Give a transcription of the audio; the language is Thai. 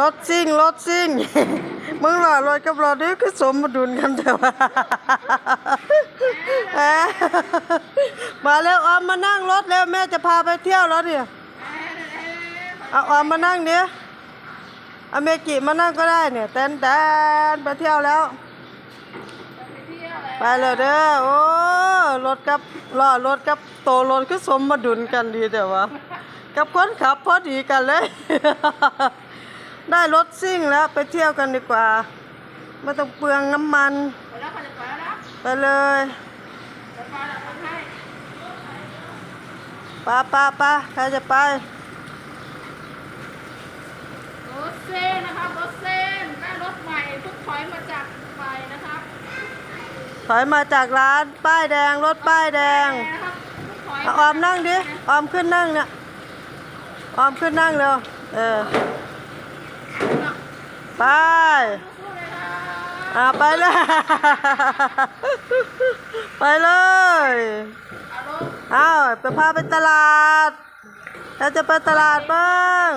รถซิ่งรถซิ่งมึงหล่อรถกับรถนี่ก็สมดุลกันแต่ว่ามาแล้วออมมานั่งรถแล้วแม่จะพาไปเที่ยวรถเนี่ยเอาออมมานั่งเนี้ยอเมกิมานั่งก็ได้เนี่ยแตนแตนไปเที่ยวแล้ว ไปเลยเด้อโอ้รถกับล้อรถกับโตรถก็สมดุลกันดีแต่ว่า กับคนขับพอดีกันเลย ได้รถซิ่งแล้วไปเที่ยวกันดีกว่า ไม่ต้องเปลืองน้ำมัน ไปแล้วค่ะจะไปแล้วนะไปเลยจะไปแล้วคนให้ป้าป้าป้าใครจะไปรถเส้นนะครับรถเส้นได้รถใหม่เพิ่งถอยมาจากไปนะครับถอยมาจากร้านป้ายแดงรถป้ายแดงนะครับเพิ่งถอยเอาออมนั่งดิออมขึ้นนั่งเนี่ยออมขึ้นนั่งเร็วเออ ไปอ่าไปเลยไปเลยเอาไปพาไปตลาดเราจะไปตลาดบ้าง